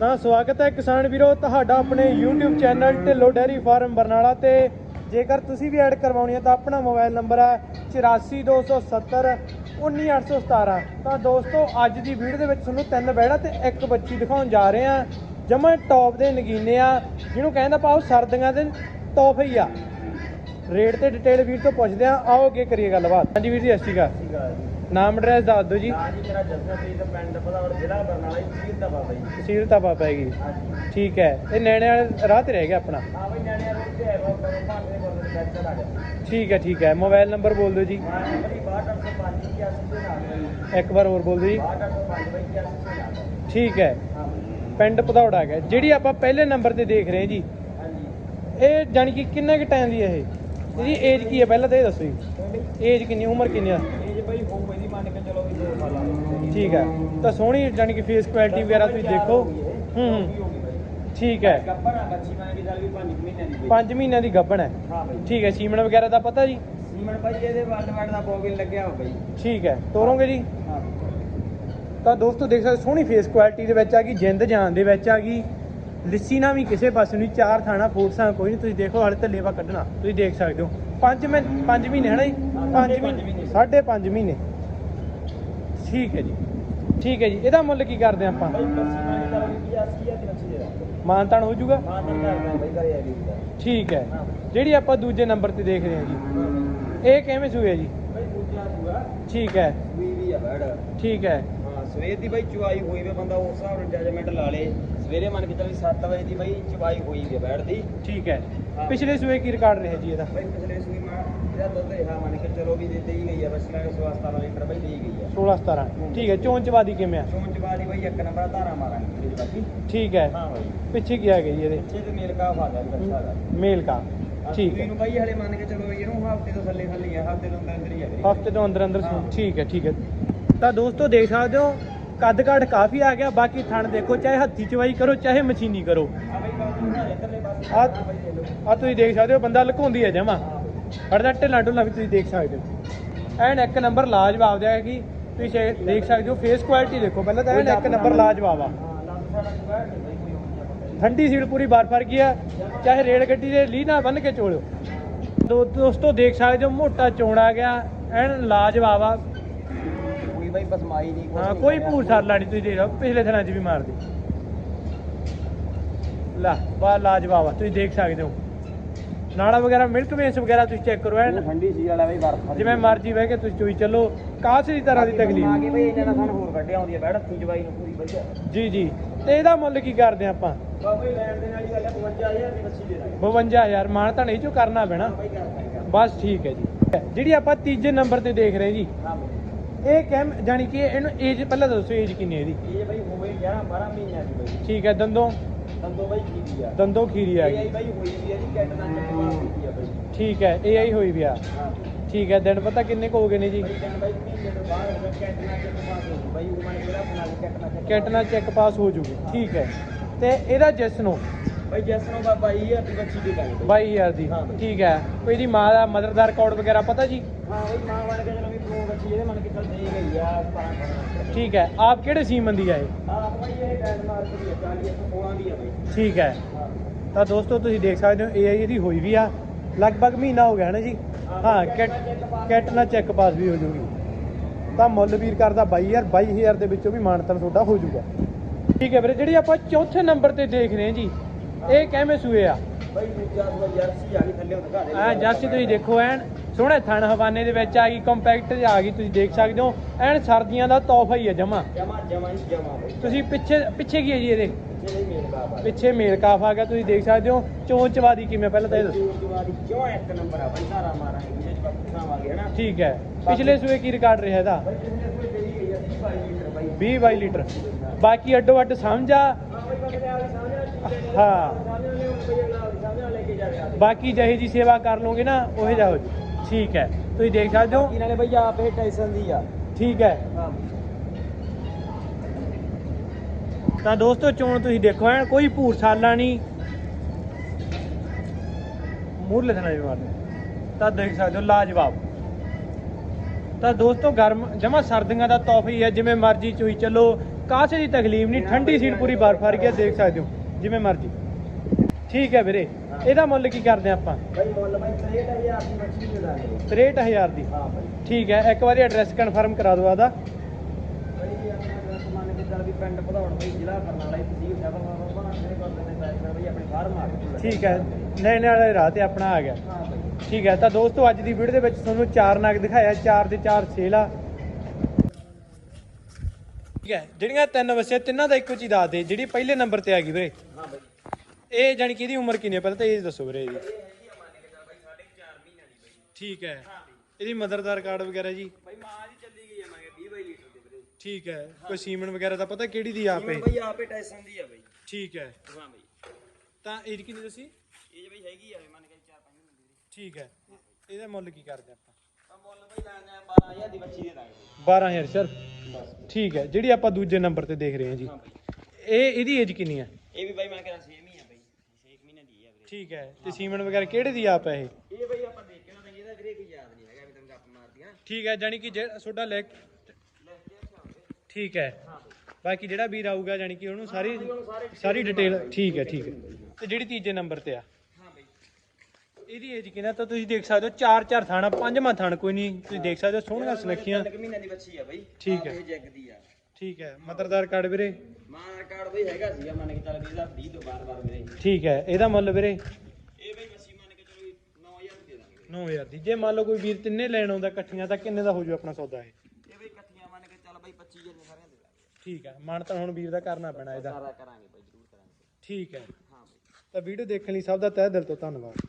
ਤਾਂ ਸਵਾਗਤ ਹੈ ਕਿਸਾਨ ਵੀਰੋ, ਤੁਹਾਡਾ ਆਪਣੇ YouTube channel Dhillon dairy farm Barnala ਤੇ। ਜੇਕਰ ਤੁਸੀਂ ਵੀ ਐਡ ਕਰਵਾਉਣੀ ਹੈ ਤਾਂ ਆਪਣਾ ਮੋਬਾਈਲ ਨੰਬਰ ਹੈ 84270 19817 ਤਾਂ ਦੋਸਤੋ, ਅੱਜ ਦੀ ਵੀਡੀਓ ਦੇ ਵਿੱਚ ਤੁਹਾਨੂੰ ਤਿੰਨ ਬੈੜਾ ਤੇ ਇੱਕ ਬੱਚੀ ਦਿਖਾਉਣ ਜਾ ਰਹੇ ਹਾਂ। ਜਮਾ ਟੌਪ ਦੇ ਨਗੀਨੇ ਆ, ਜਿਹਨੂੰ ਕਹਿੰਦਾ ਪਾਓ ਸਰਦੀਆਂ ਦੇ ਟੌਪ ਹੀ ਆ। ਰੇਟ ਤੇ ਡਿਟੇਲ ਵੀਰ ਤੋਂ ਪੁੱਛਦੇ ਆ ਆਓ ਅੱਗੇ ਕਰੀਏ ਗੱਲਬਾਤ। ਹਾਂਜੀ ਵੀਰ ਜੀ, ਸਤਿ ਸ਼੍ਰੀ ਅਕਾਲ। ਨਾਮ ਐਡਰੈਸ ਦੱਸ ਦਿਓ ਜੀ। ਹਾਂ ਜੀ ਮੇਰਾ ਜਸਨਪ੍ਰੀਤ ਪਿੰਡ ਪਧੌੜ ਜ਼ਿਲ੍ਹਾ ਬਰਨਾਲਾ ਜੀ ਤਹਿਸੀਲ ਦਾ ਬਾਬਾ ਜੀ। ਤਹਿਸੀਲ ਤਾਪਾ ਪੈਗੀ ਹਾਂਜੀ। ਠੀਕ ਹੈ। ਇਹ ਨੈਣੇ ਵਾਲੇ ਰਾਹ ਤੇ ਰਹਿ ਗਿਆ ਆਪਣਾ? ਹਾਂ ਬਈ ਨਿਆਣਿਆਂ ਰੋਡ ਤੇ ਹੈ ਬਾਬਾ ਨੂੰ ਭਾਂਡੇ ਦੇ ਬਰਨਾਲੇ ਬੈਕ ਸਾਈਡ ਆ ਗਿਆ। ਠੀਕ ਹੈ ਠੀਕ ਹੈ। ਮੋਬਾਈਲ ਨੰਬਰ ਬੋਲ ਦਿਓ ਜੀ। ਹਾਂ ਨੰਬਰ ਹੀ 6805 ਜੀ ਅਸੀਂ ਦੇ ਨਾਲ ਹੈ ਜੀ ਇੱਕ ਵਾਰ ਹੋਰ ਬੋਲ ਦਿਓ ਜੀ। 6805 ਬਈ ਜੀ ਅਸੀਂ ਦੇ ਨਾਲ ਹੈ ਠੀਕ ਹੈ। ਹਾਂ ਪਿੰਡ ਪਧੌੜਾ ਹੈ ਜਿਹੜੀ ਆਪਾਂ ਪਹਿਲੇ ਨੰਬਰ ਤੇ ਦੇਖ ਰਹੇ ਹਾਂ ਜੀ ਇਹ ਜਾਣੀ ਕਿ ਕਿੰਨਾ ਕੁ ਟਾਈਮ ਦੀ ਹੈ ਇਹ? ਇਹਦੀ ਏਜ ਕੀ ਹੈ? ਪਹਿਲਾਂ ਤਾਂ ਇਹ ਦੱਸੋ ਜੀ। ਏਜ ਕਿੰਨੀ ਉਮਰ ਕਿੰਨੀ ਆ? ਇਹ ਬਈ ਹੋਊ ਇਹਦੀ ਮੰਨ ਕੇ ਚਲੋ ਵੀ 2 ਸਾਲਾਂ ਦੀ ਠੀਕ ਹੈ। ਤਾਂ ਸੋਹਣੀ ਜਾਣੀ ਕਿ ਫੇਸ ਕੁਆਲਿਟੀ ਵਗੈਰਾ ਤੁਸੀਂ ਦੇਖੋ। ਹੂੰ। ਹੂੰ ਠੀਕ ਹੈ। ਗੱਪਰ ਆ ਬੱਚੀ ਮੰਨ ਕੇ ਚੱਲ ਵੀ 5 ਮਹੀਨਿਆਂ ਦੀ ਬਈ। 5 ਮਹੀਨਿਆਂ ਦੀ ਗੱਭਣ ਹੈ। ਹਾਂ ਬਈ। ਠੀਕ ਹੈ। ਸੀਮਨ ਵਗੈਰਾ ਦਾ ਪਤਾ ਜੀ? ਸੀਮਨ ਭਾਈ ਇਹਦੇ ਵਰਡ ਵਰਡ ਦਾ ਬੋਗਿਨ ਲੱਗਿਆ ਹੋ ਬਈ। ਠੀਕ ਹੈ। ਤੋਰੋਗੇ ਜੀ? ਹਾਂ। ਤਾਂ ਦੋਸਤੋ ਦੇਖ ਸਕਦੇ ਹੋ, ਸੋਹਣੀ ਫੇਸ ਕੁਆਲਿਟੀ ਦੇ ਵਿੱਚ ਆ ਗਈ ਜਿੰਦ ਜਾਨ ਦੇ ਵਿੱਚ ਆ ਗਈ। ਲਿੱਸੀ ਨਾ ਵੀ ਕਿਸੇ ਪਾਸੇ ਨਹੀਂ, ਚਾਰ ਥਾਣਾ ਫੋਰਸਾਂ ਕੋਈ ਨਹੀਂ, ਤੁਸੀਂ ਦੇਖੋ, ਹਾਲੇ ਤਾਂ ਲੇਵਾ ਕੱਢਣਾ, ਤੁਸੀਂ ਦੇਖ ਸਕਦੇ ਹੋ। 5 ਮਹੀਨੇ 5 ਮਹੀਨੇ ਹੈ ਨਾ ਜੀ? 5 ਸਾਢੇ ਮਹੀਨੇ, ਸਾਢੇ 5 ਮਹੀਨੇ। ਠੀਕ ਹੈ ਜੀ। ਠੀਕ ਹੈ ਜੀ। ਇਹਦਾ ਮੁੱਲ ਕੀ ਕਰਦੇ ਆਪਾਂ? ਮਾਨਤਾਨ ਹੋ ਜਾਊਗਾ? ਹਾਂ ਤਾਂ ਕਰਦਾ ਬਈ ਠੀਕ ਹੈ। ਜਿਹੜੀ ਆਪਾਂ ਦੂਜੇ ਨੰਬਰ ਤੇ ਦੇਖ ਰਹੇ ਹਾਂ ਜੀ। ਇਹ ਕਿਵੇਂ ਸੂਏ ਜੀ? ਠੀਕ ਹੈ। ਠੀਕ ਹੈ। ਸਵੇਰ ਦੀ ਬਈ ਚੁਆਈ ਹੋਈ ਵੇ ਬੰਦਾ ਉਸ ਹਿਸਾਬ ਨਾਲ ਜਜਮੈਂਟ ਲਾ ਲੇ। ਸਵੇਰੇ ਮੰਨ ਕੇ ਚੱਲ ਵੀ 7 ਵਜੇ ਦੀ ਬਈ ਚੁਆਈ ਹੋਈ ਵੀ ਬੈੜ ਦੀ ਠੀਕ ਹੈ। ਹਾਂ। ਪਿਛਲੇ ਸੂਏ ਕੀ ਰਿਕਾਰਡ ਰਿਹਾ ਜੀ ਇਹਦਾ? ਬਈ ਪਿਛਲੇ ਸੂਈ ਮਾਂ ਇਹਦਾ ਦੁੱਧ ਰਿਹਾ ਮੰਨ ਕੇ ਚਲੋ ਵੀ ਦਿੱਤੇ ਹੀ ਗਈ ਆ ਬਸ ਲੈ ਕੇ ਸਵਾ 17 ਲੀਟਰ ਬਈ ਦੇ ਹੀ ਗਈ ਆ। 16 17 ਠੀਕ ਹੈ ਚੋਣ ਚਵਾਦੀ ਕਿਵੇਂ ਆ? ਚੋਂ ਚਵਾਦੀ ਬਈ ਇੱਕ ਨੰਬਰ ਧਾਰਾ ਮਾਰਾਂਗੇ ਇਹਦੇ ਬਾਕੀ। ਠੀਕ ਹੈ। ਹਾਂ ਬਈ। ਪਿੱਛੇ ਕੀ ਆ ਗਈ ਇਹਦੇ? ਪਿੱਛੇ ਤੇ ਮੇਲ ਕਾ ਫਾਦਾ ਵੀ ਅੱਛਾ ਹੈਗਾ ਮੇਲ ਕਾ ਠੀਕ ਹੈ। ਨੂੰ ਬਈ ਹਲੇ ਮੰਨ ਕੇ ਚਲੋ ਵੀ ਇਹਨੂੰ ਹਫ਼ਤੇ ਤੋਂ ਥੱਲੇ ਥੱਲੇ ਆ ਹਫ਼ਤੇ ਤੋਂ ਅੰਦਰ ਅੰਦਰ ਹੀ ਆ ਵੀਰੇ। ਹਫ਼ਤੇ ਤੋਂ ਅੰਦਰ ਅੰਦਰ ਹਾਂ। ਠੀਕ ਹੈ ਠੀਕ ਹੈ। ਤਾਂ ਦੋਸਤੋ ਦੇਖ ਸਕਦੇ ਹੋ ਕੱਦ ਕਾਠ ਕਾਫੀ ਆ ਗਿਆ, ਬਾਕੀ ਥਣ ਦੇਖੋ, ਚਾਹੇ ਹੱਥੀ ਚਵਾਈ ਕਰੋ, ਚਾਹੇ ਮਸ਼ੀਨੀ ਕਰੋ। ਆ ਬਈ ਆ ਤੁਸੀਂ ਦੇਖ ਸਕਦੇ ਹੋ, ਬੰਦਾ ਲੁਕਾਉਂਦੀ ਹੈ ਜਮਾ। ਫੜਦਾ ਢਿੱਲਾ ਢੁੱਲਾ ਵੀ ਤੁਸੀਂ ਦੇਖ ਸਕਦੇ ਹੋ। ਐਨ ਇੱਕ ਨੰਬਰ ਲਾਜਵਾਬ ਦਾ ਹੈ ਕਿ ਤੁਸੀਂ ਦੇਖ ਸਕਦੇ ਹੋ ਫੇਸ ਕੁਆਲਿਟੀ ਦੇਖੋ, ਪਹਿਲਾਂ ਤਾਂ ਐਨ ਇੱਕ ਨੰਬਰ ਲਾਜਵਾਬ ਆ। ਠੰਡੀ ਸੀਲ ਪੂਰੀ ਬਾਰ ਫਰ ਗਈ ਆ, ਚਾਹੇ ਰੇਲ ਗੱਡੀ ਦੇ ਲੀਹ ਨਾਲ ਬੰਨ ਕੇ ਚੋਲਿਓ। ਦੋ ਦੋਸਤੋ, ਦੇਖ ਸਕਦੇ ਹੋ, ਮੋਟਾ ਚੋਣ ਆ ਗਿਆ, ਐਨ ਲਾਜਵਾਬ ਆ। ਕੋਈ ਬਈ ਬਸਮਾਈ ਨਹੀਂ ਹਾਂ ਕੋਈ। ਭੂਰ ਸਾਰ ਲਾਣੀ ਤੁਸੀਂ ਦੇਖ ਲਓ ਪਿਛਲੇ ਦਿਨਾਂ 'ਚ ਵੀ ਮਾਰਦੀ। ਲਾ ਬਾ ਲਾਜਵਾਬ ਆ ਤੁਸੀਂ ਦੇਖ ਸਕਦੇ ਹੋ। ਨਾੜਾ ਵਗੈਰਾ ਮਿਲਕ ਵੇਸ ਵਗੈਰਾ ਤੁਸੀਂ ਚੈੱਕ ਕਰੋ ਐਨ ਠੰਡੀ ਸੀ ਵਾਲਾ ਬਈ ਬਰਫ ਜਿਵੇਂ ਮਰਜ਼ੀ ਬਹਿ ਕੇ ਤੁਸੀਂ ਚੋਈ ਚੱਲੋ ਕਾਸੇ ਦੀ ਤਰ੍ਹਾਂ ਦੀ ਆ ਕੇ ਤਕਲੀਫ ਬਈ ਇਹਨਾਂ ਦਾ ਸਾਨੂੰ ਹੋਰ ਕੱਢਿਆ ਆਉਂਦੀ ਹੈ ਬੈੜ ਹੱਥੀ ਜਵਾਈ ਨੂੰ ਪੂਰੀ ਵਧੀਆ। ਜੀ ਜੀ। ਤੇ ਇਹਦਾ ਮੁੱਲ ਕੀ ਕਰਦੇ ਆਪਾਂ? ਬਾਬਾ ਲੈਣ ਦੇ ਨਾਲ ਹੀ ਗੱਲ ਹੈ 55000 ਦੀ ਮੱਛੀ ਦੇ ਦਾਂਗੇ। 52000 ਮਾਨ ਤਾਂ ਨਹੀਂ ਚੋ ਕਰਨਾ ਪੈਣਾ। ਬਸ ਠੀਕ ਹੈ ਜੀ। ਜਿਹੜੀ ਆਪਾਂ ਤੀਜੇ ਨੰਬਰ ਤੇ ਦੇਖ ਰਹੇ ਜੀ ਹਾਂ ਇਹ ਕਹਿਮ ਜਾਨੀ ਕਿ ਇਹਨੂੰ ਏਜ ਪਹਿਲਾਂ ਦੱਸੋ ਏਜ ਕਿੰਨੀ ਹੈ ਇਹਦੀ? ਇਹ ਬਈ ਹੋਵੇ 11 12 ਮਹੀਨਿਆਂ ਦੀ ਬਈ। ਠੀਕ ਹੈ ਦੰਦੋਂ? ਦੰਦੋ ਬਈ ਕੀ ਆ। ਦੰਦੋਂ ਖੀਰੀ ਆ ਇਹ ਬਈ ਹੋਈ ਵੀ ਹੈ ਜੀ ਕੈਟ ਨਾਲ ਚੱਕਵਾ ਦਿੱਤੀ ਆ ਬਈ। ਠੀਕ ਹੈ ਇਹ ਆਈ ਹੋਈ ਵੀ ਆ। ਠੀਕ ਹੈ ਦਿਨ ਪਤਾ ਕਿੰਨੇ ਕੁ ਹੋ ਗਏ ਨੇ ਜੀ? ਕਿਟ ਨਾਲ ਚੈੱਕ ਪਾਸ ਹੋ ਜੂਗੀ। ਠੀਕ ਹੈ। ਤੇ ਇਹਦਾ ਜਿਸ ਨੂੰ ਬਈ ਜੈਸ ਨੂੰ ਬਾਬਾ ਜੀ ਆ ਬੱਚੀ ਦੇ ਬਈ 22000 ਦੀ ਹਾਂ। ਬਈ। ਠੀਕ ਹੈ। ਕੋਈ ਇਹਦੀ ਮਾਂ ਦਾ ਮਦਰ ਦਾ ਰਿਕਾਰਡ ਵਗੈਰਾ ਪਤਾ ਜੀ? ਹਾਂ ਬਈ ਮਾਂ ਬਣ ਕੇ ਚਲੋ ਵੀ ਪ੍ਰੋ ਬੱਚੀ ਇਹਦੇ ਮਨ ਕੇ ਚੱਲ ਦੇ ਗਈ ਆ 17 18 ਠੀਕ ਹੈ। ਆਪ ਕਿਹੜੇ ਸੀਮਨ ਦੀ ਆ ਇਹ? ਹਾਂ ਬਈ ਇਹ ਡੈਨ ਮਾਰਕ ਦੀ ਆ 40 ਤੋਂ 16 ਦੀ ਆ ਬਈ। ਠੀਕ ਹੈ। ਹਾਂ। ਤਾਂ ਦੋਸਤੋ ਤੁਸੀਂ ਦੇਖ ਸਕਦੇ ਹੋ ਇਹ ਇਹਦੀ ਹੋਈ ਵੀ ਆ। ਲਗਭਗ ਮਹੀਨਾ ਹੋ ਗਿਆ ਨਾ ਜੀ। ਹਾਂ ਕਿਟ ਕਿਟ ਨਾਲ ਚੈੱਕ ਪਾਸ ਵੀ ਹੋ ਜੂਗੀ। ਤਾਂ ਮੁੱਲ ਵੀਰ ਕਰਦਾ 22000 22000 ਦੇ ਵਿੱਚੋਂ ਵੀ ਮਾਨਤਨ ਤੁਹਾਡਾ ਹੋ ਜੂਗਾ। ਠੀਕ ਹੈ ਵੀਰੇ ਜਿਹੜੀ ਆਪਾਂ ਚੌਥੇ ਨੰਬਰ ਤੇ ਦੇਖ ਰਹੇ ਹਾਂ ਜੀ ਇਹ ਕਿਵੇਂ ਸੂਏ ਆ? ਬਈ ਦੂਜਾ ਸੂਆ ਜਰਸੀ ਆ ਗਈ ਥੱਲੇ ਦਿਖਾ ਦੇ। ਐ ਜਰਸੀ ਤੁਸੀਂ ਦੇਖੋ ਐਨ ਸੋਹਣੇ ਥਣ ਹਵਾਨੇ ਦੇ ਵਿੱਚ ਆ ਗਈ ਕੰਪੈਕਟ ਆ ਗਈ ਤੁਸੀਂ ਦੇਖ ਸਕਦੇ ਹੋ। ਐਨ ਸਰਦੀਆਂ ਦਾ ਤੋਹਫਾ ਹੀ ਹੈ ਜਮਾ। ਜਮਾ ਜਮਾ ਹੀ ਜਮਾ ਤੁਸੀਂ ਪਿੱਛੇ ਪਿੱਛੇ ਕੀ ਹੈ ਜੀ ਇਹਦੇ? ਪਿੱਛੇ ਮੇਲ ਕਾਫ ਆ ਗਿਆ ਤੁਸੀਂ ਦੇਖ ਸਕਦੇ ਹੋ। ਚੋਂ ਚਵਾਦੀ ਕਿਵੇਂ ਪਹਿਲਾਂ ਤਾਂ ਇਹ ਦੱਸੋ। ਜਵਾਦੀ ਕਿਉਂ ਇੱਕ ਨੰਬਰ ਆ ਬਈ ਸਾਰਾ ਮਾਰਾਂਗੇ ਜਿਹਦੇ ਚ ਬਾਕੀ ਖਾਵਾਂਗੇ ਹਨਾ? ਠੀਕ ਹੈ। ਪਿਛਲੇ ਸੂਏ ਕੀ ਰਿਕਾਰਡ ਰਿਹਾ ਇਹਦਾ? ਬਈ ਕਿੰਨੇ ਕੋਈ ਦੇਈ ਗਈ ਆ 30 ਲੀਟਰ ਬਈ। 20 22 ਲੀਟਰ। ਬਾਕੀ ਅੱਡੋ ਅੱਡ ਸਮਝ ਆ। ਹਾਂ। ਬਾਕੀ ਜਿਹੇ ਜੀ ਸੇਵਾ ਕਰ ਲੋਗੇ ਨਾ ਉਹ ਜਾ ਹੋ ਜੂ ਠੀਕ ਹੈ। ਤੁਸੀਂ ਦੇਖ ਸਕਦੇ ਹੋ। ਇਹਨਾਂ ਨੇ ਬਈ ਆਪ ਇਹ ਟਾਈਸਨ ਦੀ ਆ। ਠੀਕ ਹੈ। ਤਾਂ ਦੋਸਤੋ ਚੋਣ ਤੁਸੀਂ ਦੇਖੋ ਐਨ ਕੋਈ ਭੂਰ ਸਾਲਾ ਨਹੀਂ ਮੂਰ ਲਿਖਣਾ ਜੀ ਮਾਰਦੇ ਤਾਂ ਦੇਖ ਸਕਦੇ ਹੋ ਲਾਜਵਾਬ। ਤਾਂ ਦੋਸਤੋ ਗਰਮ ਜਮਾ ਸਰਦੀਆਂ ਦਾ ਤੋਹਫਾ ਹੀ ਹੈ। ਜਿਵੇਂ ਮਰਜ਼ੀ ਚੋਈ ਚੱਲੋ। ਕਾਸੇ ਦੀ ਤਕਲੀਫ ਨਹੀਂ ਠੰਡੀ ਸੀਟ ਪੂਰੀ ਬਰਫ ਆ ਰਹੀ ਹੈ ਦੇਖ ਸਕਦੇ ਹੋ। ਜਿਵੇਂ ਮਰਜ਼ੀ। ਠੀਕ ਹੈ ਵੀਰੇ ਇਹਦਾ ਮੁੱਲ ਕੀ ਕਰਦੇ ਆਪਾਂ? ਬਾਈ ਮੁੱਲ ਬਾਈ 63000 ਦੀ ਮੱਛੀ ਦੇ ਦਾਂਗੇ 63000 ਦੀ। ਹਾਂ ਬਾਈ। ਠੀਕ ਹੈ ਇੱਕ ਵਾਰੀ ਐਡਰੈਸ ਕਨਫਰਮ ਕਰਾ ਦਿਓ ਆਦਾ। ਬਈ ਆਪਣਾ ਮੰਨ ਕੇ ਚੱਲ ਵੀ ਪਿੰਡ ਭਦੌੜ ਬਈ ਜ਼ਿਲ੍ਹਾ ਬਰਨਾਲਾ ਹੀ ਤਹਿਸੀਲ ਸ਼ਹਿਰ ਬਾਬਾ ਮੇਰੇ ਕੋਲ ਤੇ ਪੈਸੇ ਬਈ ਆਪਣੀ ਫਾਰਮ ਆ ਗਈ। ਠੀਕ ਹੈ ਨੈਣੇ ਵਾਲੇ ਰਾਹ ਤੇ ਆਪਣਾ ਆ ਗਿਆ। ਹਾਂ ਬਾਈ। ਠੀਕ ਹੈ ਤਾਂ ਦੋਸਤੋ ਅੱਜ ਦੀ ਵੀਡੀਓ ਦੇ ਵਿੱਚ ਤੁਹਾਨੂੰ ਚਾਰ ਨਗ ਦਿਖਾਇਆ ਚਾਰ ਦੇ ਚਾਰ ਸੇਲ ਆ। ਠੀਕ ਹੈ ਜਿਹੜੀਆਂ ਤਿੰਨ ਵਸੇ ਤਿੰਨਾਂ ਦਾ ਇੱਕੋ ਚੀਜ਼ ਦੱਸ ਦੇ ਜਿਹੜੀ ਪਹਿਲੇ ਨੰਬਰ ਤੇ ਆ ਗਈ ਵੀਰੇ। ਹਾਂ ਬਾਈ ਇਹ ਜਾਨੀ ਕਿ ਇਹਦੀ ਉਮਰ ਕਿੰਨੀ ਹੈ? ਪਹਿਲਾਂ ਤਾਂ ਇਹ ਦੱਸੋ ਵੀਰੇ ਇਹਦੀ। ਠੀਕ ਹੈ ਇਹਦੀ ਮਦਰ ਦਾ ਰਿਕਾਰਡ ਵਗੈਰਾ ਜੀ? ਬਾਈ ਮਾਂ ਜੀ ਚੱਲੀ ਗਈ ਆਵਾਂਗੇ 20 ਬਾਈ ਲੀਟਰ ਦੇ ਵੀਰੇ। ਠੀਕ ਹੈ ਕੋਈ ਸੀਮਨ ਵਗੈਰਾ ਦਾ ਪਤਾ ਕਿਹੜੀ ਦੀ ਆਪੇ? ਬਾਈ ਆਪੇ ਟੈਸਨ ਦੀ ਆ ਬਾਈ। ਠੀਕ ਹੈ। ਹਾਂ ਬਾਈ। ਤਾਂ ਏਜ ਕਿੰਨੀ ਦੱਸੀ? ਇਹ ਜੀ ਬਾਈ ਹੈਗੀ ਆ ਮੰਨ ਕੇ 4-5 ਮਹੀਨੇ ਦੀ ਠੀਕ ਹੈ ਇਹਦਾ ਮੁੱਲ ਕੀ ਕਰਦੇ ਆਪਾਂ? 12000 ਦੀ ਬੱਚੀ ਦੇ ਦਾਂਗੇ 12000 ਸਰ ਠੀਕ ਹੈ ਜਿਹੜੀ ਆਪਾਂ ਦੂਜੇ ਨੰਬਰ ਤੇ ਦੇਖ ਰਹੇ ਹਾਂ ਜੀ। ਹਾਂ ਇਹ ਇਹਦੀ ਏਜ ਕਿੰਨੀ ਹੈ? ਇਹ ਵੀ ਬਾਈ ਮੈਂ ਕਹਿੰਦਾ 6 ਮਹੀਨੇ ਬਾਈ। 6 ਮਹੀਨੇ ਦੀ ਆ ਵੀਰੇ। ਠੀਕ ਹੈ ਤੇ ਸੀਮਨ ਵਗੈਰਾ ਕਿਹੜੇ ਦੀ ਆਪ ਹੈ ਇਹ? ਇਹ ਬਾਈ ਆਪਾਂ ਦੇਖ ਕੇ ਨਾ ਇਹਦਾ ਵੀਰੇ ਕੋਈ ਯਾਦ ਨਹੀਂ ਹੈਗਾ ਵੀ ਤੈਨੂੰ ਗੱਪ ਮਾਰਦੀਆਂ। ਠੀਕ ਹੈ ਜਾਨੀ ਕਿ ਜਿਹੜਾ ਤੁਹਾਡਾ ਲੈ ਠੀਕ ਹੈ। ਹਾਂ ਬਾਕੀ ਜਿਹੜਾ ਵੀਰ ਆਊਗਾ ਜਾਨੀ ਕਿ ਉਹਨੂੰ ਸਾਰੀ ਸਾਰੇ ਡਿਟੇਲ ਠੀਕ ਹੈ ਠੀਕ ਹੈ। ਤੇ ਜਿਹੜੀ ਤੀਜੇ ਨੰਬਰ ਤੇ ਆ? ਹਾਂ ਇਹਦੀ ਏਜ ਕਿੰਨਾ ਤਾਂ ਤੁਸੀਂ ਦੇਖ ਸਕਦੇ ਹੋ ਚਾਰ ਚਾਰ ਥਾਣਾ ਪੰਜਵਾਂ ਥਾਣ ਕੋਈ ਨਹੀਂ ਤੁਸੀਂ ਦੇਖ ਸਕਦੇ ਹੋ ਸੋਹਣੀਆਂ ਸੁਨੱਖੀਆਂ। ਤਿੰਨ ਕੁ ਮਹੀਨੇ ਦੀ ਬੱਚੀ ਆ ਬਾਈ। ਠੀਕ ਹੈ। ਇਹ ਜੱਗ ਦੀ ਆ। ਠੀਕ ਹੈ ਮਦਰਦਾਰ ਕਾਰਡ ਵੀਰੇ? ਮਾਂ ਕਾਰਡ ਬਈ ਹੈਗਾ ਸੀਗਾ ਮੰਨ ਕੇ ਚੱਲ ਵੀ ਇਹਦਾ 20 ਤੋਂ ਬਾਰ-ਬਾਰ ਵੀਰੇ। ਠੀਕ ਹੈ ਇਹਦਾ ਮੁੱਲ ਵੀਰੇ? ਇਹ ਬਈ ਬੱਚੀ ਮੰਨ ਕੇ ਚਲੋ 9000 ਦੇ ਦਾਂਗੇ। 9000 ਦੀ। ਜੇ ਮੰਨ ਲਓ ਕੋਈ ਵੀਰ ਤਿੰਨੇ ਲੈਣ ਆਉਂਦਾ ਇਕੱਠੀਆਂ ਤਾਂ ਕਿੰਨੇ ਦਾ ਹੋ ਜੂ ਆਪਣਾ ਸੌਦਾ ਇਹ? ਇਹ ਬਈ ਇਕੱਠੀਆਂ ਮੰਨ ਕੇ ਚੱਲ ਬਈ 25000 ਦੇ ਸਾਰਿਆਂ ਦੇ ਦਾਂਗੇ। ਠੀਕ ਹੈ ਮਨ ਤਾਂ ਹੁਣ ਵੀਰ ਦਾ ਕਰਨਾ ਪੈਣਾ ਇਹਦਾ। ਸਾਰਾ ਕਰਾਂਗੇ ਬਈ ਜ਼ਰੂਰ ਕਰਾਂਗੇ। ਠੀਕ ਹੈ। ਤਾਂ ਵੀਡੀਓ ਦੇਖਣ ਲਈ ਸਭ ਦਾ ਤਹਿ ਦਿਲ ਤੋਂ ਧੰਨਵਾਦ।